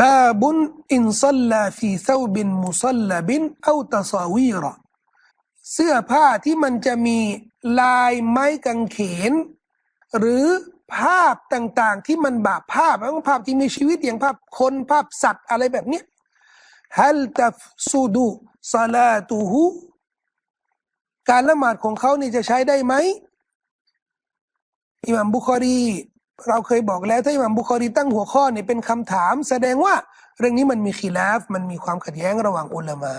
บาบุนอินซัลลาฟีเซาบินมุซัลลบินเอาตะซาวีรอเสื้อผ้าที่มันจะมีลายไม้กางเขน หรือภาพต่างๆ ที่มันแบบภาพบางภาพที่มีชีวิตอย่างภาพคนภาพสัตว์อะไรแบบนี้ฮัลตัฟซูดูซาลาตูฮูการละหมาดของเขานี่จะใช้ได้ไหมอิหม่ามบุคอรี เราเคยบอกแล้วถ้าอิหม่ามบุคอรีตั้งหัวข้อนี่เป็นคำถาม แสดงว่าเรื่องนี้มันมีขีลาฟมันมีความขัดแย้งระหว่างอุลามา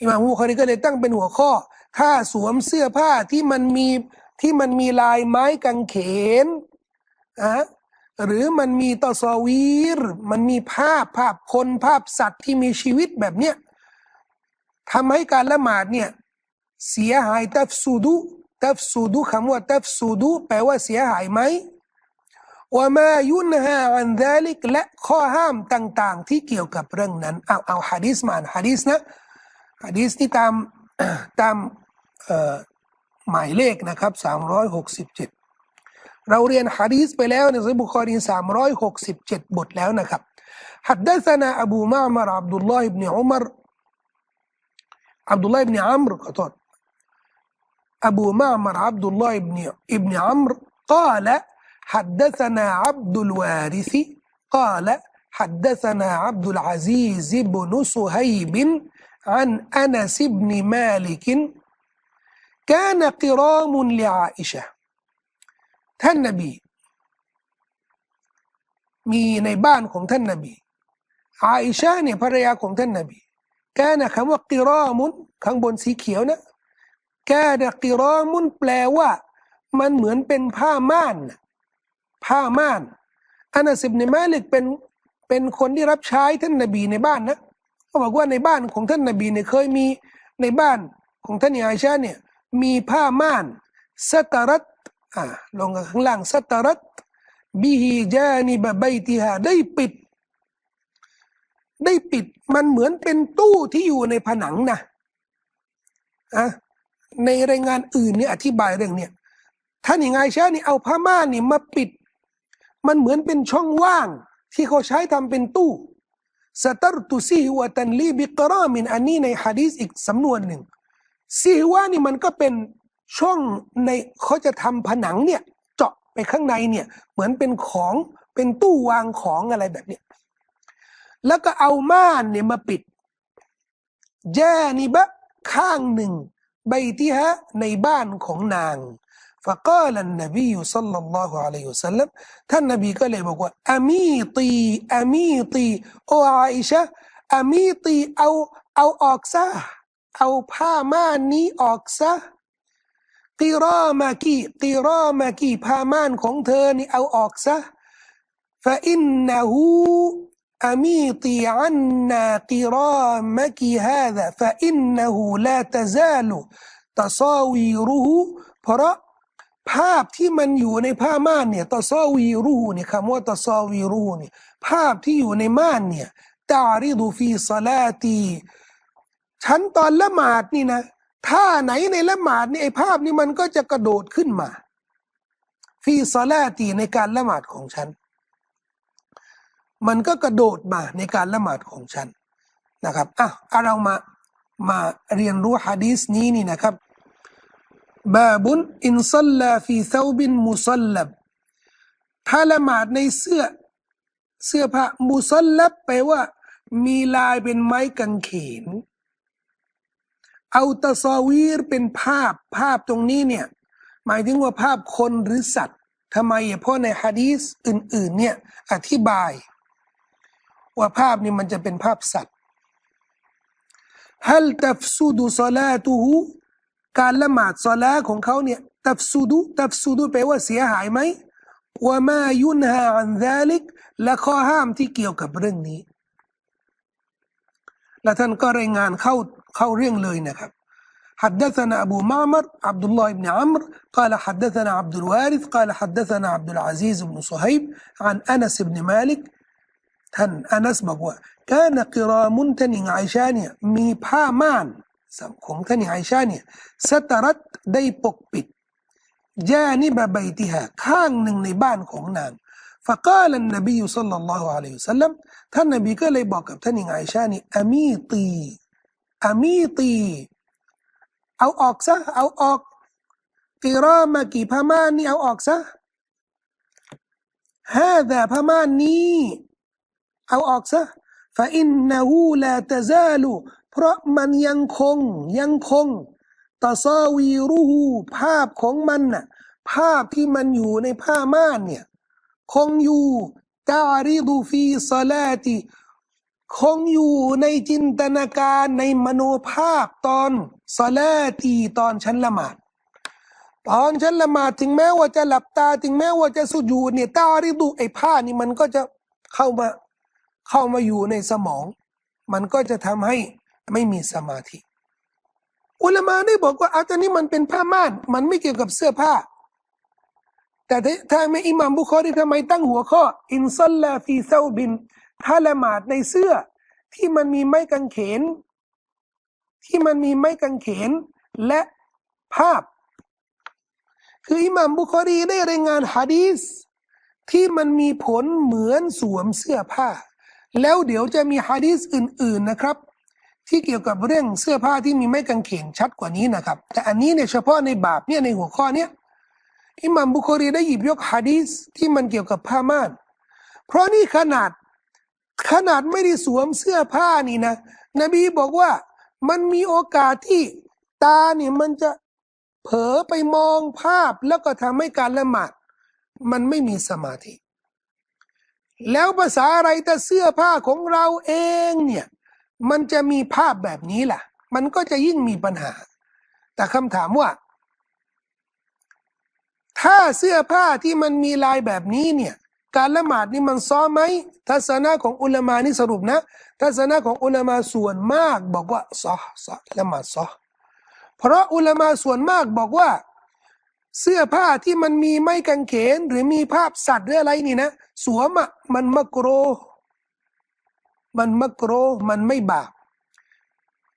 อิหม่ามบุคอรีก็เลยตั้งเป็นหัวข้อ ถ้าสวมเสื้อผ้าที่มันมีที่มันมีลายไม้กางเขนอะหรือมันมีตอซอวีรมันมีภาพภาพคนภาพสัตว์ที่มีชีวิตแบบเนี้ยทำให้การละหมาดเนี่ยเสียหายตัฟซูดุตัฟซูดุคำว่าตัฟซูดุแปลว่าเสียหายไหม ว่ามายุนฮาอันดาลิกและข้อห้ามต่างๆ ที่เกี่ยวกับเรื่องนั้นเอาเอาฮะดีสมาฮะดีสนะฮะดีสที่ตามตามหมายเลขนะครับสามร้อยหกสิบเจ็ดเราเรียนฮะดีสไปแล้วในซิบุคอรีสามร้อยหกสิบเจ็ดบทแล้วนะครับ حدثنا أبو معمر عبد الله بن عمر عبد الله بن عمرو خطأ أبو معمر عبد الله بن ابن عمرو قال حدثنا عبد الوارث قال حدثنا عبد العزيز بن صهيب عن أنس بن مالك كان قرام لعائشة ท่านนบีมีในบ้านของท่านนบีอาอิชาเนี่ยภรรยาของท่านนบีแกนะคำว่ากิรอมุนข้างบนสีเขียวนะแกนะกิรอมุนแปลว่า มันเหมือนเป็นผ้าม่าน ผ้าม่านอานาสิบในมาลิกเป็นเป็นคนที่รับใช้ท่านนบีในบ้านนะเขาบอกว่าในบ้านของท่านนบีเนี่ยเคยมีในบ้านของท่านอาชาเนี่ยมีผ้าม่านสตารัตอ่าลงข้างล่างสตารัตบิฮิจานิบะใบติฮาได้ปิด ได้ปิดมันเหมือนเป็นตู้ที่อยู่ในผนังนะอะในรายงานอื่นเนี่ยอธิบายเรื่องเนี้ยท่านยังไงใช่นี่เอาผ้าม่านนี่มาปิด มันเหมือนเป็นช่องว่างที่เขาใช้ทำเป็นตู้สตรตุซีฮวตันลีบิกรามินอันนี้ในฮะดีษอีกสำนวนหนึ่งซีฮวานี่มันก็เป็นช่องในเขาจะทำผนังเนี่ยเจาะไปข้างในเนี่ยเหมือนเป็นของเป็นตู้วางของอะไรแบบเนี้ยแล้วก็เอาม่านเนี่ยมาปิดแจนิบะข้างหนึ่งใบที่ฮะในบ้านของนาง فقال النبي صلى الله عليه وسلم ท่านนบีก็เลยบอกว่าอามีตีอามีตีโออาอิชะอามีตีเอาเอาออกซะเอาผ้าม่านนี้ออกซะกีรอมากีกีรอมากีผ้าม่านของเธอนี่เอาออกซะ فإنه أميطي عنا قرامك هذا فإنه لا تزال تصاويره เพราะ ภาพที่มันอยู่ในผ้าม่านเนี่ยตซอวีรูเนี่ยคำว่าตซอวีรูเนี่ยภาพที่อยู่ในม่านเนี่ยตาริดูฟีซาลาตีฉันตอนละหมาดนี่นะท่าไหนในละหมาดนี่ไอภาพนี่มันก็จะกระโดดขึ้นมา ฟีซาลาตีในการละหมาดของฉัน มันก็กระโดดมาในการละหมาดของฉันนะครับอะเรามามาเรียนรู้ฮะดีสนี้นี่นะครับ บาบุนอินซัลลาฟีซาบินมุซัลลับถ้าละหมาดในเสื้อเสื้อผ้ามุซัลลับแปลว่า มีลายเป็นไม้กางเขน เอาตะซอวีรเป็นภาพภาพตรงนี้เนี่ย หมายถึงว่าภาพคนหรือสัตว์ทำไมเพราะในฮะดีสอื่น ๆ เนี่ยอธิบาย ว่าภาพนี้มันจะเป็นภาพสัตว์ฮัลตัฟซูดุซลาตูฮู การละหมาดซลาของเขาเนี่ยตัฟซูดุตัฟซูดุแปลว่าเสียหายไหมว่ามายุนฮาอันซาลิกและข้อห้ามที่เกี่ยวกับเรื่องนี้ และท่านก็รายงานเข้าเข้าเรื่องเลยนะครับ حدثنا أبو معمر عبد الله بن عمرو قال حدثنا عبد الوارث قال حدثنا عبد العزيز بن صهيب عن أنس بن مالك ท่านอานัสบอกว่าการกิรามุนท่านิงไอชาเนี่ยมีผ้าม่าน ของท่านิงไอชาเนี่ยสตรัตได้ปกปิดยานิบะใบติฮะข้างหนึ่งในบ้านของนาง فقال النبي صلى الله عليه وسلم ท่านนบีก็เลยบอกกับท่านหญิงไอชานี่อามีตีอามีตีเอาออกซะเอาออกกิรอมากี่พม่านนี่เอาออกซะฮาดาพม่านนี้เอาออกซะฟาอิ เพราะมันยังคงยังคงตาซาวีรูหูภาพของมันน่ะภาพที่มันอยู่ในผ้าม่านเนี่ยคงอยู่ตาริดูฟีซาลาติคงอยู่ในจินตนาการในมโนภาพตอนซาลาตีตอนฉันละหมาดตอนฉันละหมาดถึงแม้ว่าจะหลับตาถึงแม้ว่าจะสุญูดเนี่ยตาริดูไอ้ผ้านี่มันก็จะเข้ามาเข้ามาอยู่ในสมอง มันก็จะทำให้ ไม่มีสมาธิ อุลามาได้บอกว่าอาจารย์นี้มันเป็นผ้าม่าน มันไม่เกี่ยวกับเสื้อผ้า แต่ถ้าถ้าไม่อิหมัมบุคอรีทำไมตั้งหัวข้อ อินซัลลาฟีเซาบิน ถ้าละหมาดในเสื้อ ที่มันมีไม้กางเขน ที่มันมีไม้กางเขนและภาพ คืออิหมัมบุคอรีได้รายงานฮะดีษที่มันมีผลเหมือนสวมเสื้อผ้า แล้วเดี๋ยวจะมีฮะดีษอื่น ๆนะครับ ที่เกี่ยวกับเรื่องเสื้อผ้าที่มีไม้กางเขนชัดกว่านี้นะครับ แต่อันนี้เนี่ยเฉพาะในบาปเนี่ยในหัวข้อเนี้ยอิหมัมบุคอรีได้หยิบยกฮะดีษที่มันเกี่ยวกับผ้าม่าน เพราะนี่ขนาดขนาดไม่ได้สวมเสื้อผ้านี่นะ นบีบอกว่ามันมีโอกาสที่ตาเนี่ยมันจะเผลอไปมองภาพแล้วก็ทำให้การละหมาด มันไม่มีสมาธิ แล้วภาษาอะไรแต่เสื้อผ้าของเราเองเนี่ย มันจะมีภาพแบบนี้ล่ะ มันก็จะยิ่งมีปัญหา แต่คำถามว่า ถ้าเสื้อผ้าที่มันมีลายแบบนี้เนี่ย การละหมาดนี่มันซ้อมไหมทัศนะของอุลามานี่สรุปนะ ทัศนะของอุลามาส่วนมากบอกว่าซอซอละหมาดซอเพราะอุลามาส่วนมากบอกว่า เสื้อผ้าที่มันมีไม้กางเขนหรือมีภาพสัตว์หรืออะไรนี่นะ สวมอะมันมักโร มันมักโรมันไม่บาป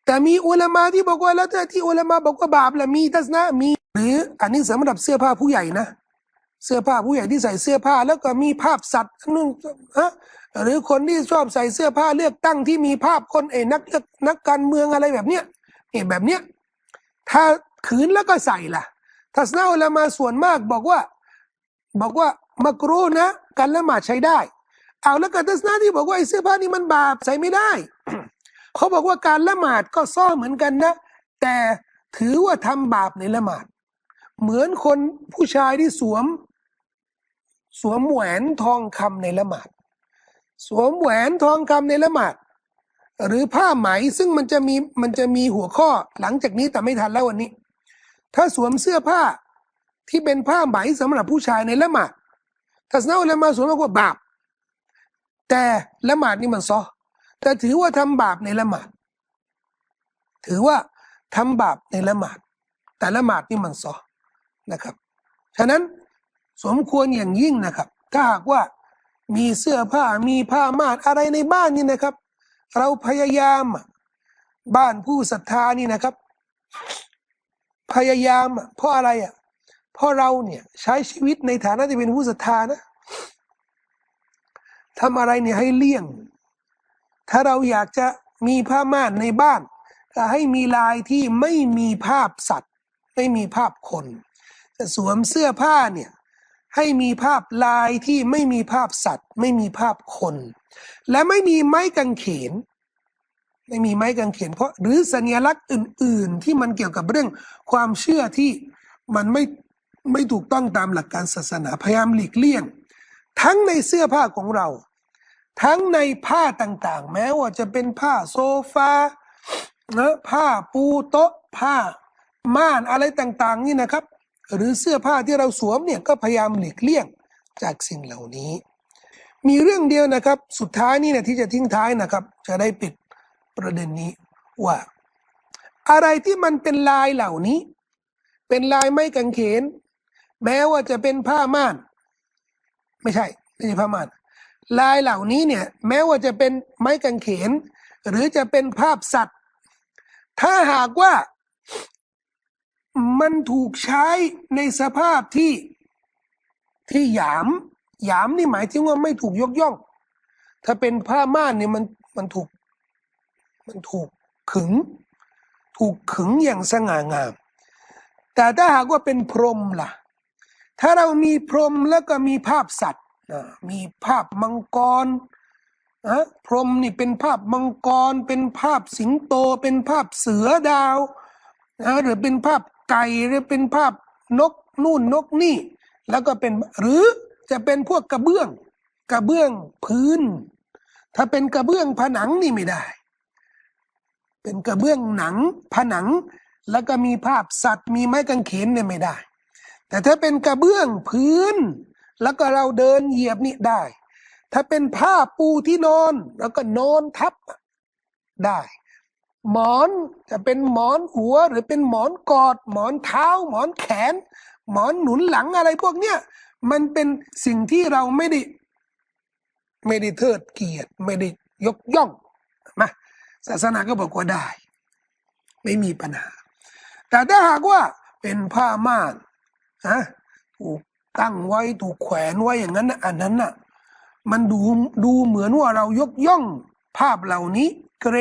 แต่มีอุลามาที่บอกว่าแล้วที่อุลามาบอกว่าบาปละมีทัศนะมี หรืออันนี้สำหรับเสื้อผ้าผู้ใหญ่นะ เสื้อผ้าผู้ใหญ่ที่ใส่เสื้อผ้าแล้วก็มีภาพสัตว์นู่นฮะหรือคนที่ชอบใส่เสื้อผ้าเลือกตั้งที่มีภาพคนเอนักเลือกนักการเมืองอะไรแบบเนี้ยเอแบบเนี้ยถ้าขืนแล้วก็ใส่ล่ะทัศนะอุลามาส่วนมากบอกว่า บอกว่ามักรูนะ การละหมาดใช้ได้ เอาแล้วก็ทัศนะที่บอกว่าไอ้เสื้อผ้านี่มันบาปใส่ไม่ได้ เขาบอกว่าการละหมาดก็ซ่อเหมือนกันนะ แต่ถือว่าทำบาปในละหมาด เหมือนคนผู้ชายที่สวม สวมแหวนทองคำในละหมาด สวมแหวนทองคำในละหมาด หรือผ้าไหมซึ่งมันจะมีมันจะมีหัวข้อหลังจากนี้แต่ไม่ทันแล้ววันนี้ ถ้าสวมเสื้อผ้าที่เป็นผ้าไหมสำหรับผู้ชายในละหมาดทัศนะอุลามาสวนมากว่าบาป แต่ละหมาดนี่มันซอแต่ถือว่าทำบาปในละหมาด ถือว่าทำบาปในละหมาด แต่ละหมาดนี่มันซอนะครับ ฉะนั้นสมควรอย่างยิ่งนะครับ ถ้าหากว่ามีเสื้อผ้ามีผ้าม่านอะไรในบ้านนี่นะครับ เราพยายามบ้านผู้ศรัทธานี่นะครับ พยายามเพราะอะไรอะเพราะเราเนี่ยใช้ชีวิตในฐานะที่เป็นผู้ศรัทธานะ ทำอะไรเนี่ยให้เลี่ยง ถ้าเราอยากจะมีผ้าม่านในบ้านก็ให้มีลายที่ไม่มีภาพสัตว์ ไม่มีภาพคนจะสวมเสื้อผ้าเนี่ยให้มีภาพลายที่ไม่มีภาพสัตว์ ไม่มีภาพคน และไม่มีไม้กางเขน ไม่มีไม้กางเขนเพราะหรือสัญลักษณ์อื่น ๆ ที่มันเกี่ยวกับเรื่องความเชื่อที่มันไม่ไม่ถูกต้องตามหลักการศาสนาพยายามหลีกเลี่ยง ทั้งในเสื้อผ้าของเรา ทั้งในผ้าต่างๆ แม้ว่าจะเป็นผ้าโซฟาเนะผ้าปูโต๊ะผ้าม่านอะไรต่างๆ นี่นะครับ หรือเสื้อผ้าที่เราสวมเนี่ยก็พยายามหลีกเลี่ยงจากสิ่งเหล่านี้ มีเรื่องเดียวนะครับ สุดท้ายนี่นะที่จะทิ้งท้ายนะครับ จะได้ปิดประเด็นนี้ว่า อะไรที่มันเป็นลายเหล่านี้ เป็นลายไม้กางเขน แม้ว่าจะเป็นผ้าม่าน ไม่ใช่ไม่ใช่ผ้าม่านลายเหล่านี้เนี่ยแม้ว่าจะเป็นไม้กางเขน หรือจะเป็นภาพสัตว์ ถ้าหากว่ามันถูกใช้ในสภาพที่ที่หยามหยามนี่หมายถึงว่าไม่ถูกยกย่อง ถ้าเป็นผ้าม่านเนี่ยมันมันถูกมันถูกขึง ถูกขึงอย่างสง่างาม แต่ถ้าหากว่าเป็นพรมล่ะ ถ้าเรามีพรหมแล้วก็มีภาพสัตว์มีภาพมังกรอะพรหมนี่เป็นภาพมังกร เป็นภาพสิงโต เป็นภาพเสือดาวนะหรือเป็นภาพไก่หรือเป็นภาพนกนู่นนกนี่ แล้วก็เป็นหรือจะเป็นพวกกระเบื้อง กระเบื้องพื้น ถ้าเป็นกระเบื้องผนังนี่ไม่ได้ เป็นกระเบื้องหนังผนัง แล้วก็มีภาพสัตว์มีไม้กางเขนเนี่ยไม่ได้ แต่ถ้าเป็นกระเบื้องพื้น แล้วก็เราเดินเหยียบนี่ได้ ถ้าเป็นผ้าปูที่นอน แล้วก็นอนทับได้ หมอนจะเป็นหมอนหัวหรือเป็นหมอนกอด หมอนเท้า หมอนแขน หมอนหนุนหลังอะไรพวกเนี้ยมันเป็นสิ่งที่เราไม่ได้ ไม่ได้เทิดเกียรติ ไม่ได้ยกย่องมาศาสนาก็บอกว่าได้ ไม่มีปัญหา แต่ถ้าหากว่าเป็นผ้าม่าน นะถูกตั้งไว้ถูกแขวนไว้อย่างนั้นนะอันนั้นน่ะมันดูดูเหมือนว่าเรายกย่องภาพเหล่านี้ เกร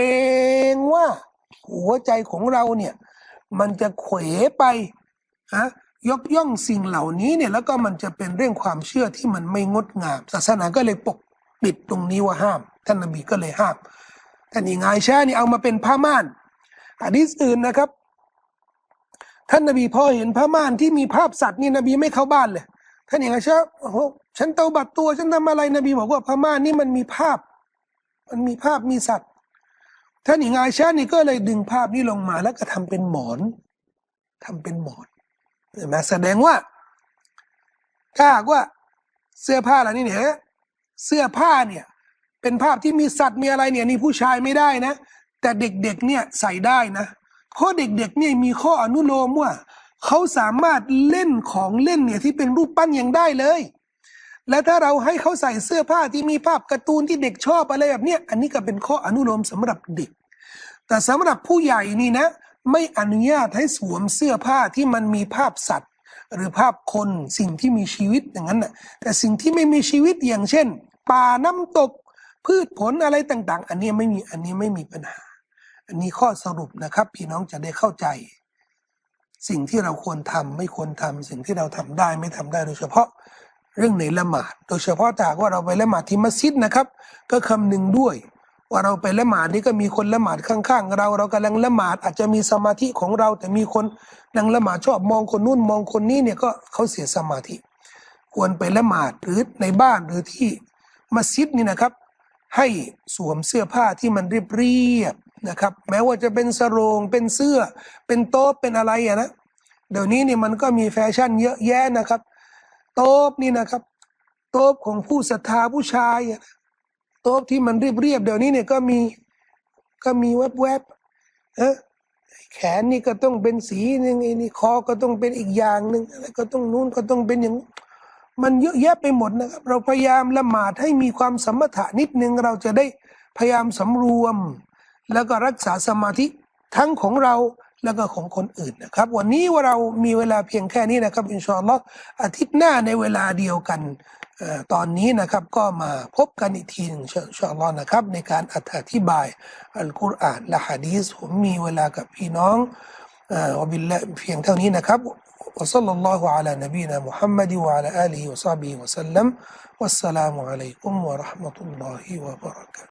งว่าหัวใจของเราเนี่ยมันจะเขวไปฮะยกย่องสิ่งเหล่านี้เนี่ยแล้วก็มันจะเป็นเรื่องความเชื่อที่มันไม่งดงาม ศาสนาก็เลยปกปิดตรงนี้ว่าห้าม ท่านนบีก็เลยห้ามท่านอิงายชานี่เอามาเป็นผ้าม่านอะดีษอื่นนะครับ ท่านนบีพอเห็นผ้าม่านที่มีภาพสัตว์นี่นบีไม่เข้าบ้านเลยท่านอิงายชาโอ้โหฉันเตาบัดตัวฉันทำอะไรนบีบอกว่าผ้าม่านนี่มันมีภาพ มันมีภาพมีสัตว์ท่านอิงายชานี่ก็เลยดึงภาพนี้ลงมาแล้วก็ทำเป็นหมอนทำเป็นหมอนเห็นไหมแสดงว่า ถ้าหากว่าเสื้อผ้าเหล่านี้เนี่ยเสื้อผ้าเนี่ย เป็นภาพที่มีสัตว์มีอะไรเนี่ยนี่ผู้ชายไม่ได้นะ แต่เด็กๆเนี่ยใส่ได้นะ เพราะเด็กๆเนี่ยมีข้ออนุโลมว่าเขาสามารถเล่นของเล่นเนี่ยที่เป็นรูปปั้นยังได้เลย และถ้าเราให้เขาใส่เสื้อผ้าที่มีภาพการ์ตูนที่เด็กชอบอะไรแบบเนี้ยอันนี้ก็เป็นข้ออนุโลมสำหรับเด็ก แต่สำหรับผู้ใหญ่นี่นะ ไม่อนุญาตให้สวมเสื้อผ้าที่มันมีภาพสัตว์ หรือภาพคนสิ่งที่มีชีวิตอย่างนั้นนะแต่สิ่งที่ไม่มีชีวิตอย่างเช่น ป่าน้ำตก พืชผลอะไรต่าง ๆ อันนี้ไม่มีอันนี้ไม่มีปัญหา อันนี้ข้อสรุปนะครับ พี่น้องจะได้เข้าใจ สิ่งที่เราควรทำไม่ควรทำสิ่งที่เราทำได้ไม่ทำได้โดยเฉพาะเรื่องในละหมาด โดยเฉพาะถ้ากว่าเราไปละหมาดที่มัสยิดนะครับ ก็คำนึงด้วย ว่าเราไปละหมาดนี่ก็มีคนละหมาดข้างๆ เราเรากำลังละหมาดอาจจะมีสมาธิของเรา แต่มีคนนั่งละหมาดชอบมองคนนู้นมองคนนี้เนี่ยก็เขาเสียสมาธิ ควรไปละหมาดหรือในบ้านหรือที่มัสยิดนี่นะครับ ให้สวมเสื้อผ้าที่มันเรียบเรียบ นะครับ แม้ว่าจะเป็นสโรงเป็นเสื้อ เป็นโต๊ะเป็นอะไรอะนะเดี๋ยวนี้เนี่ยมันก็มีแฟชั่นเยอะแยะนะครับ โต๊ะนี่นะครับ โต๊ะของผู้ศรัทธาผู้ชายอะโต๊ะที่มันเรียบเรียบๆเดี๋ยวนี้เนี่ยก็มีก็มีแวบแวบๆเออแขนนี่ก็ต้องเป็นสีหนึ่งไอ้นี่คอก็ต้องเป็นอีกอย่างหนึ่งอะไรก็ต้องนู้นก็ต้องเป็นอย่างมันเยอะแยะไปหมดนะครับ เราพยายามละหมาดให้มีความสมถะนิดนึงเราจะได้พยายามสำรวม แล้วก็รักษาสมาธิทั้งของเราแล้วก็ของคนอื่นนะครับ วันนี้ว่าเรามีเวลาเพียงแค่นี้นะครับอินชาอัลลอฮ์อาทิตย์หน้าในเวลาเดียวกันเอ่อตอนนี้นะครับก็มาพบกันอีกทีหนึงอินชาอัลลอฮ์นะครับ ในการอธิบายอัลกุรอานและฮะดีษผมมีเวลากับพี่น้องเอ่อวะบิลละเพียงเท่านี้นะครับ وصلى الله على نبينا محمد وعلى آله وصحبه وسلم والسلام عليكم ورحمة الله وبركاته